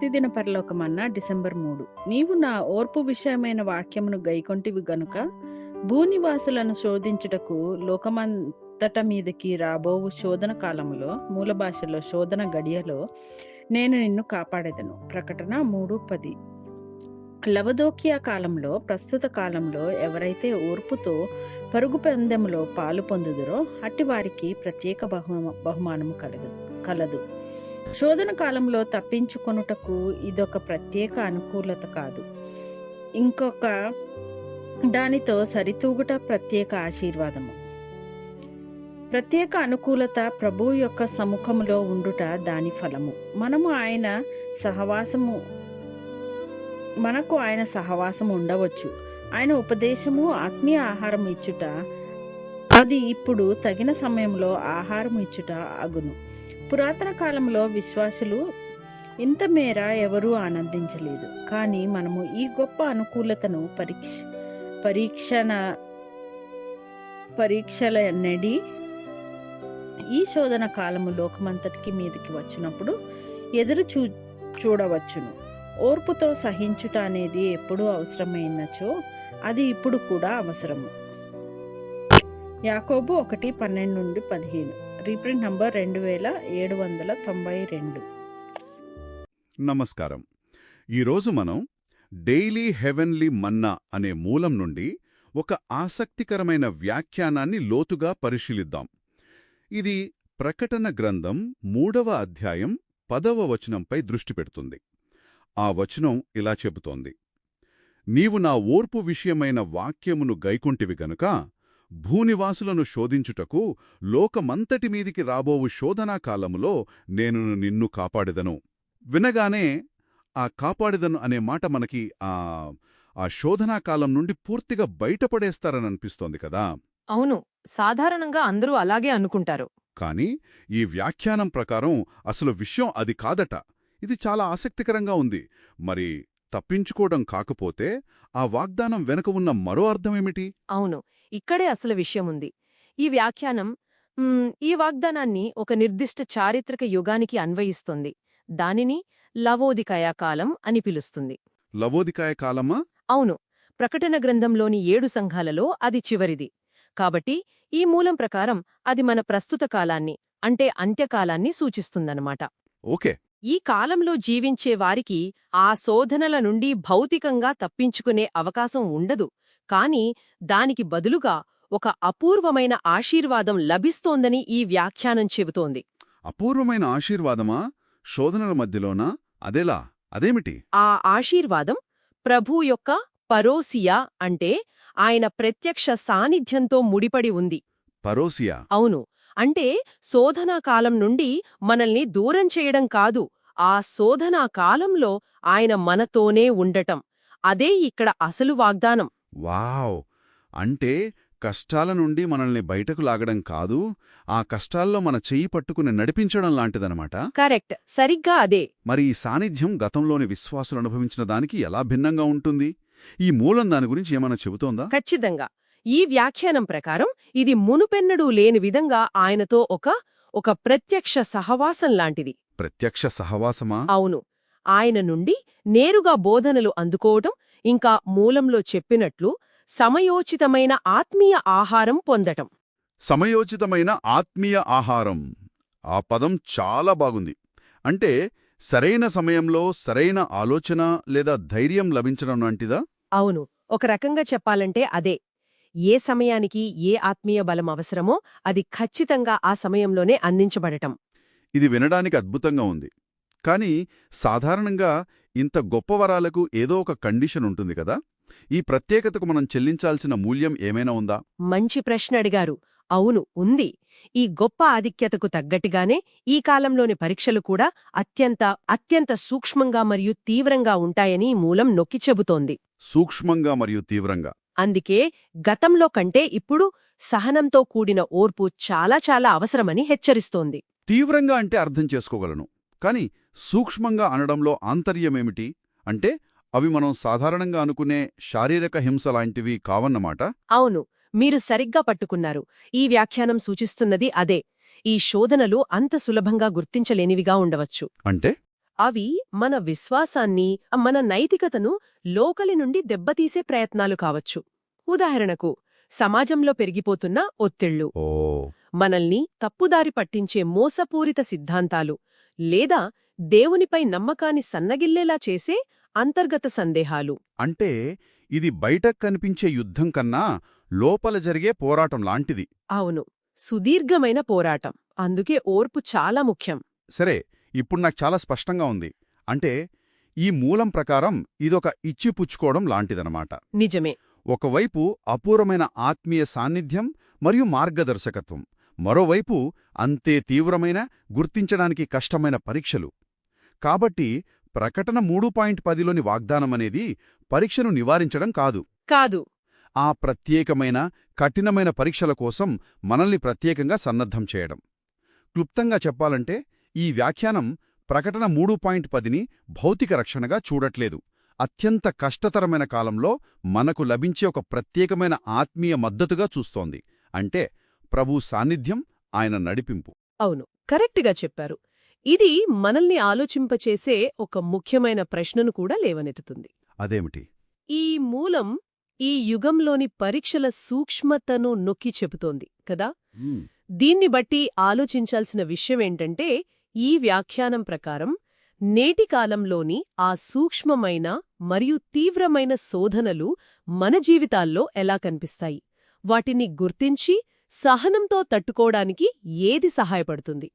ప్రతిదిన పరలోకమన్న December మూడు. నీవు నా ఓర్పు విషయమైన వాక్యమును గైకొంటివి గనుక భూనివాసులను శోధించుటకు లోకమంతట మీదకి రాబోవు శోధన కాలములో మూల భాషలో శోధన గడియలో నేను నిన్ను కాపాడేదను. ప్రకటన మూడు పది. లవదోకియా కాలంలో ప్రస్తుత కాలంలో ఎవరైతే ఓర్పుతో పరుగు పందెములో పాలు పొందుదురో అట్టి వారికి ప్రత్యేక బహుమ బహుమానము కలగదు కలదు. శోధన కాలంలో తప్పించుకొనుటకు ఇదొక ప్రత్యేక అనుకూలత కాదు. ఇంకొక దానితో సరితూగుట ప్రత్యేక ఆశీర్వాదము. ప్రత్యేక అనుకూలత ప్రభువు యొక్క సముఖములో ఉండుట దాని ఫలము. మనము ఆయన సహవాసము మనకు ఆయన సహవాసం ఉండవచ్చు. ఆయన ఉపదేశము ఆత్మీయ ఆహారం ఇచ్చుట అది ఇప్పుడు తగిన సమయంలో ఆహారం ఇచ్చుట అగును. పురాతన కాలంలో విశ్వాసులు ఇంత మేర ఎవరూ ఆనందించలేదు. కానీ మనము ఈ గొప్ప అనుకూలతను పరీక్ష పరీక్షణ పరీక్షల నడి ఈ శోధన కాలము లోకమంతటికి మీదకి వచ్చినప్పుడు ఎదురు చూ చూడవచ్చును. ఓర్పుతో సహించుట అనేది ఎప్పుడు అవసరమైనచో అది ఇప్పుడు కూడా అవసరము. యాకోబు ఒకటి పన్నెండు నుండి పదిహేను. రీప్రింట్ నంబర్ రెండు వేల ఏడు వందల తొంభై రెండు. నమస్కారం. ఈరోజు మనం డైలీ హెవెన్లీ మన్నా అనే మూలం నుండి ఒక ఆసక్తికరమైన వ్యాఖ్యానాన్ని లోతుగా పరిశీలిద్దాం. ఇది ప్రకటన గ్రంథం మూడవ అధ్యాయం పదవ వచనంపై దృష్టి పెడుతుంది. ఆ వచనం ఇలా చెబుతోంది. నీవు నా ఓర్పు విషయమైన వాక్యమును గైకుంటివి గనుక భూనివాసులను శోధించుటకు లోకమంతటి మీదికి రాబోవు శోధనా కాలములో నేను నిన్ను కాపాడెదను. వినగానే ఆ కాపాడెదను అనే మాట మనకి ఆ ఆ శోధనా కాలం నుండి పూర్తిగా బయటపడేస్తారని అనిపిస్తోంది కదా? అవును. సాధారణంగా అందరూ అలాగే అనుకుంటారు. కాని ఈ వ్యాఖ్యానం ప్రకారం అసలు విషయం అది కాదట. ఇది చాలా ఆసక్తికరంగా ఉంది. మరి తప్పించుకోవడం కాకపోతే ఆ వాగ్దానం వెనుక ఉన్న మరో అర్థమేమిటి అవును. ఇక్కడే అసలు విషయముంది. ఈ వ్యాఖ్యానం ఈ వాగ్దానాన్ని ఒక నిర్దిష్ట చారిత్రక యుగానికి అన్వయిస్తుంది. దానిని లవోదికయా కాలం అని పిలుస్తుంది. లవోదికాయ కాలమా? అవును. ప్రకటన గ్రంథంలోని ఏడు సంఘాలలో అది చివరిది. కాబట్టి ఈ మూలం ప్రకారం అది మన ప్రస్తుత కాలాన్ని అంటే అంత్యకాలాన్ని సూచిస్తుందన్నమాట. ఓకే. ఈ కాలంలో జీవించే వారికి ఆ శోధనల నుండి భౌతికంగా తప్పించుకునే అవకాశం ఉండదు. కాని దానికి బదులుగా ఒక అపూర్వమైన ఆశీర్వాదం లభిస్తోందని ఈ వ్యాఖ్యానం చెబుతోంది. అపూర్వమైన ఆశీర్వాదమా? శోధనల మధ్యలోనా? అదెలా? అదేమిటి? ఆ ఆశీర్వాదం ప్రభు యొక్క పరోసియా అంటే ఆయన ప్రత్యక్ష సాన్నిధ్యంతో ముడిపడి ఉంది. పరోసియా? అవును. అంటే శోధనా కాలం నుండి మనల్ని దూరం చేయడం కాదు ఆ శోధనా కాలంలో ఆయన మనతోనే ఉండటం. అదే ఇక్కడ అసలు వాగ్దానం. వావ్! అంటే కష్టాల నుండి మనల్ని బయటకు లాగడం కాదు ఆ కష్టాల్లో మన చెయ్యి పట్టుకుని నడిపించడం లాంటిదనమాట కరెక్ట్. సరిగ్గా అదే. మరి ఈ సాన్నిధ్యం గతంలోని విశ్వాసులు అనుభవించిన దానికి ఎలా భిన్నంగా ఉంటుంది? ఈ మూలం దాని గురించి ఏమైనా చెబుతోందా? ఖచ్చితంగా. ఈ వ్యాఖ్యానం ప్రకారం ఇది మునుపెన్నడూ లేని విధంగా ఆయనతో ఒక ఒక ప్రత్యక్ష సహవాసం లాంటిది. ప్రత్యక్ష సహవాసమా? అవును. ఆయన నుండి నేరుగా బోధనలు అందుకోవటం ఇంకా మూలంలో చెప్పినట్లు సమయోచితమైన ఆత్మీయ ఆహారం పొందటం. సమయోచితమైన ఆత్మీయ ఆహారం. ఆ పదం చాలా బాగుంది. అంటే సరైన సమయంలో సరైన ఆలోచన లేదా ధైర్యం లభించడం లాంటిదా? అవును. ఒక రకంగా చెప్పాలంటే అదే. ఏ సమయానికి ఏ ఆత్మీయ బలం అవసరమో అది ఖచ్చితంగా ఆ సమయంలోనే అందించబడటం. ఇది వినడానికి అద్భుతంగా ఉంది. కానీ సాధారణంగా ఇంత గొప్ప వరాలకు ఏదో ఒక కండిషన్ ఉంటుంది కదా? ఈ ప్రత్యేకతకు మనం చెల్లించాల్సిన మూల్యం ఏమైనా ఉందా? మంచి ప్రశ్న అడిగారు. అవును ఉంది. ఈ గొప్ప ఆధిక్యతకు తగ్గట్టుగానే ఈ కాలంలోని పరీక్షలు కూడా అత్యంత అత్యంత సూక్ష్మంగా మరియు తీవ్రంగా ఉంటాయని మూలం నొక్కి చెబుతోంది. సూక్ష్మంగా మరియు తీవ్రంగా. అందుకే గతంలో కంటే ఇప్పుడు సహనంతో కూడిన ఓర్పు చాలా చాలా అవసరమని హెచ్చరిస్తోంది. తీవ్రంగా అంటే అర్థం చేసుకోగలను. కాని సూక్ష్మంగా అనడంలో ఆంతర్యమేమిటి? అంటే అవి మనం సాధారణంగా అనుకునే శారీరక హింస లాంటివి కావన్నమాట? అవును మీరు సరిగ్గా పట్టుకున్నారు. ఈ వ్యాఖ్యానం సూచిస్తున్నది అదే. ఈ శోధనలు అంత సులభంగా గుర్తించలేనివిగా ఉండవచ్చు. అంటే? అవి మన విశ్వాసాన్ని మన నైతికతను లోకలి నుండి దెబ్బతీసే ప్రయత్నాలు కావచ్చు. ఉదాహరణకు సమాజంలో పెరిగిపోతున్న ఒత్తిళ్ళు మనల్ని తప్పుదారి పట్టించే మోసపూరిత సిద్ధాంతాలు. లేదా దేవునిపై నమ్మకాన్ని సన్నగిల్లేలా చేసే అంతర్గత సందేహాలు. అంటే ఇది బయటకు కనిపించే యుద్ధం కన్నా లోపల జరిగే పోరాటం లాంటిది. అవును. సుదీర్ఘమైన పోరాటం. అందుకే ఓర్పు చాలా ముఖ్యం. సరే ఇప్పుడు నాకు చాలా స్పష్టంగా ఉంది. అంటే ఈ మూలం ప్రకారం ఇదొక ఇచ్చిపుచ్చుకోవడం లాంటిదనమాట నిజమే. ఒకవైపు అపూర్వమైన ఆత్మీయ సాన్నిధ్యం మరియు మార్గదర్శకత్వం. మరోవైపు అంతే తీవ్రమైన గుర్తించడానికి కష్టమైన పరీక్షలు. కాబట్టి ప్రకటన మూడు పాయింట్ పదిలోని వాగ్దానమనేది పరీక్షను నివారించడం కాదు. కాదు. ఆ ప్రత్యేకమైన కఠినమైన పరీక్షల కోసం మనల్ని ప్రత్యేకంగా సన్నద్ధం చేయడం. క్లుప్తంగా చెప్పాలంటే ఈ వ్యాఖ్యానం ప్రకటన మూడు పాయింట్ పదిని భౌతిక రక్షణగా చూడట్లేదు. అత్యంత కష్టతరమైన కాలంలో మనకు లభించే ఒక ప్రత్యేకమైన ఆత్మీయ మద్దతుగా చూస్తోంది. అంటే ప్రభు సాన్నిధ్యం ఆయన నడిపింపు. అవును. కరెక్ట్గా చెప్పారు. ఇది మనల్ని ఆలోచింపచేసే ఒక ముఖ్యమైన ప్రశ్నను కూడా లేవనెత్తుతుంది. అదేమిటి? ఈ మూలం ఈ యుగంలోని పరీక్షల సూక్ష్మతను నొక్కి చెబుతోంది కదా? దీన్ని బట్టి ఆలోచించాల్సిన విషయమేంటంటే ఈ వ్యాఖ్యానం ప్రకారం నేటి కాలంలోని ఆ సూక్ష్మమైన మరియు తీవ్రమైన శోధనలు మన జీవితాల్లో ఎలా కనిపిస్తాయి? వాటిని గుర్తించి సహనంతో తట్టుకోవడానికి ఏది సహాయపడుతుంది?